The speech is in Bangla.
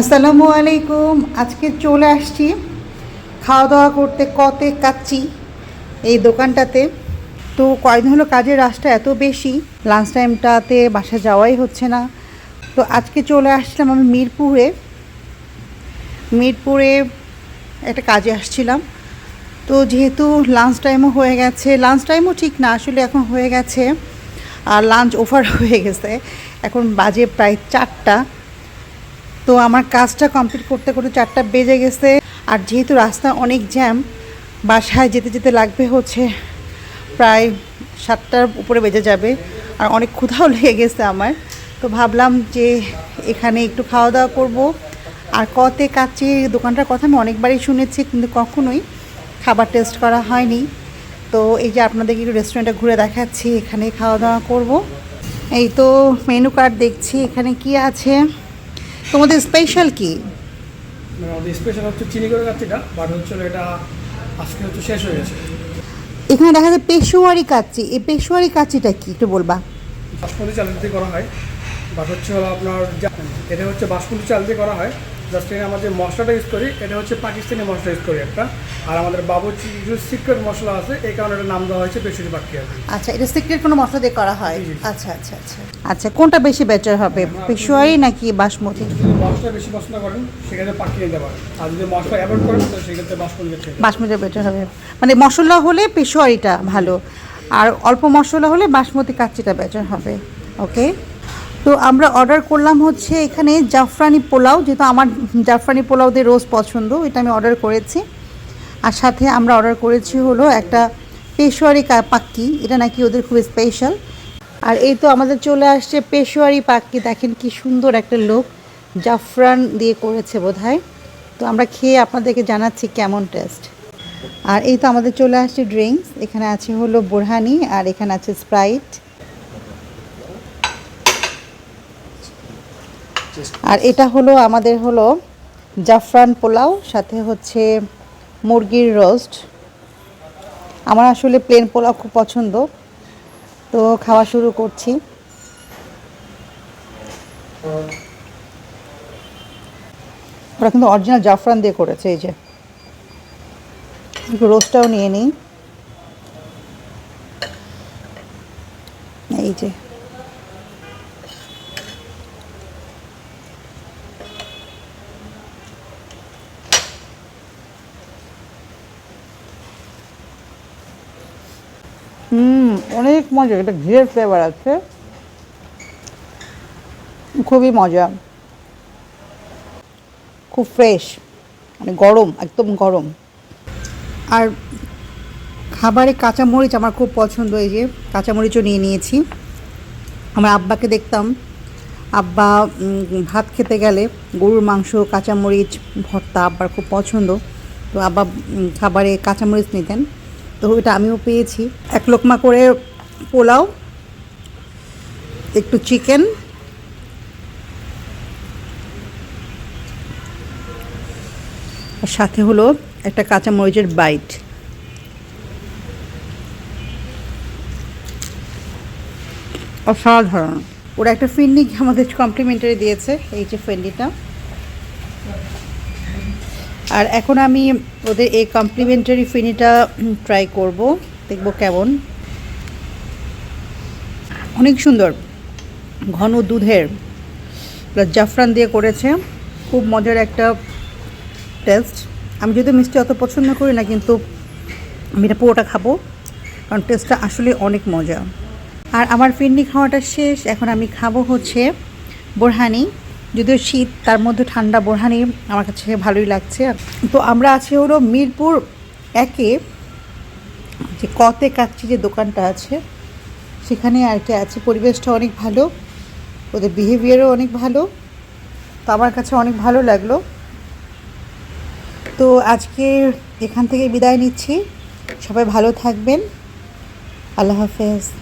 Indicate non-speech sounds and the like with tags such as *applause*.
আসসালামু আলাইকুম। আজকে চলে আসছি খাওয়া দাওয়া করতে কতে কাচ্ছি এই দোকানটাতে। তো কয়েকদিন হলো কাজের রাশটা এত বেশি লাঞ্চ টাইমটাতে বাসা যাওয়াই হচ্ছে না। তো আজকে চলে আসছিলাম আমি মিরপুরে। মিরপুরে একটা কাজে আসছিলাম। তো যেহেতু লাঞ্চ টাইমও হয়ে গেছে লাঞ্চ টাইমও ঠিক না, আসলে এখন হয়ে গেছে। আর লাঞ্চ ওভার *laughs* হয়ে গেছে। এখন বাজে প্রায় চারটা। তো আমার কাজটা কমপ্লিট করতে করতে চারটা বেজে গেছে। আর যেহেতু রাস্তা অনেক জ্যাম বাসায় যেতে যেতে লাগবে হচ্ছে প্রায় সাতটার উপরে বেজে যাবে। আর অনেক ক্ষুধাও *laughs* লেগে গেছে আমার। তো ভাবলাম যে এখানে একটু খাওয়া দাওয়া করব। আর কতে কাচ্চি দোকানটার কথা আমি অনেকবারই শুনেছি, কিন্তু কখনোই খাবার টেস্ট করা হয়নি। তো এই যে আপনাদেরকে একটু রেস্টুরেন্টে ঘুরে দেখাচ্ছি এখানে খাওয়া দাওয়া করব। এই তো মেনু কার্ড দেখছি, এখানে কি আছে? তোমাদের স্পেশাল কি? আমাদের স্পেশাল হচ্ছে চিনি করে কাচ্ছিটা বাট হচ্ছে এটা আজকে হচ্ছে শেষ হয়ে গেছে। এখানে দেখা যায় পেশোয়ারি কাচ্চি। এই পেশোয়ারি কাচ্চিটা কি? একটু বলবা। বাসমতি চাল দিয়ে করা হয় বাট হচ্ছে হলো আপনার এটা হচ্ছে বাসমতি চাল দিয়ে করা হয়। জাস্ট এখানে আমরা যে মশলাটা ইউজ করি এটা হচ্ছে পাকিস্তানি মশলা ইউজ করি একটা। আর আমাদের বাবুচি কিছু সিক্রেট মশলা আছে এই কারণে এটা নাম দেওয়া হয়েছে পেশুরি বাকি আচ্ছা এটা সিক্রেট কোনো মশলা দিয়ে করা হয়। আচ্ছা আচ্ছা আচ্ছা। আচ্ছা কোনটা বেশি বেটার হবে পেশোয়ারি নাকি বাসমতি? মশলা বেশি পছন্দ করেন সেক্ষেত্রে পাকিয়ে নিতে পারেন। আর যদি মশলা অ্যাভয়েড করেন তো সেক্ষেত্রে বাসমতি বাসমতি বেটার হবে। মানে মশলা হলে পেশোয়ারিটা ভালো আর অল্প মশলা হলে বাসমতি কাচ্চিটা বেটার হবে। ওকে তো আমরা অর্ডার করলাম হচ্ছে এখানে জাফরানি পোলাও, যেহেতু আমার জাফরানি পোলাও দিয়ে রোজ পছন্দ, এটা আমি অর্ডার করেছি। আর সাথে আমরা অর্ডার করেছি হলো একটা পেশোয়ারি পাক্কি, এটা নাকি ওদের খুব স্পেশাল আর এই তো আমাদের চলে আসছে পেশোয়ারি পাক্কি, দেখেন কি সুন্দর একটা লোক জাফরান দিয়ে করেছে বোধহয়। তো আমরা খেয়ে আপনাদেরকে জানাচ্ছি কেমন টেস্ট আর এই তো আমাদের চলে আসছে ড্রিঙ্কস এখানে আছে হলো বোরহানি, আর এখানে আছে স্প্রাইট আর এটা হলো আমাদের হলো জাফরান পোলাও, সাথে হচ্ছে মুরগির রোস্ট। আমার আসলে প্লেন পোলাও খুব পছন্দ। তো খাওয়া শুরু করছি। ওরা কিন্তু অরিজিনাল জাফরান দিয়ে করেছে, এই যে। রোস্টটাও নিয়ে নিই। এই যে। অনেক মজা, এটা ঘিয়ের ফ্লেভার আছে। খুবই মজা। খুব ফ্রেশ মানে গরম, একদম গরম। আর খাবারে কাঁচামরিচ আমার খুব পছন্দ, এই যে কাঁচামরিচও নিয়ে নিয়েছি। আমার আব্বাকে দেখতাম। আব্বা ভাত খেতে গেলে গরুর মাংস, কাঁচামরিচ, ভর্তা আব্বার খুব পছন্দ। তো আব্বা খাবারে কাঁচামরিচ নিতেন। তো এটা আমিও পেয়েছি। এক লোকমা করে পোলাও, একটু চিকেন আর সাথে হলো একটা কাঁচামরিচের বাইট অসাধারণ। ওরা একটা ফিন্নি আমাদের কমপ্লিমেন্টারি দিয়েছে, এই যে ফিন্নিটা। আর এখন আমি ওদের এই কমপ্লিমেন্টারি ফিনিটা ট্রাই করব, দেখব কেমন। অনেক সুন্দর, ঘন দুধের প্লাস জাফরান দিয়ে করেছে। খুব মজার একটা টেস্ট আমি যদি মিষ্টি অত পছন্দ করি না, কিন্তু আমি এটা পুরোটা খাব, কারণ টেস্টটা আসলে অনেক মজা। আর আমার ফিরনি খাওয়াটা শেষ। এখন আমি খাব হচ্ছে বোরহানি। যদিও শীত, তার মধ্যে ঠান্ডা বোরহানি আমার কাছে ভালোই লাগছে। তো আমরা আছি হলো মিরপুর একে, যে কতে কাচ্ছি যে দোকানটা আছে সেখানে আর কি আছে। পরিবেশটা অনেক ভালো। ওদের বিহেভিয়ারও অনেক ভালো। তো আমার কাছে অনেক ভালো লাগল। তো আজকে এখান থেকে বিদায় নিচ্ছি। সবাই ভালো থাকবেন। আল্লাহ হাফেজ।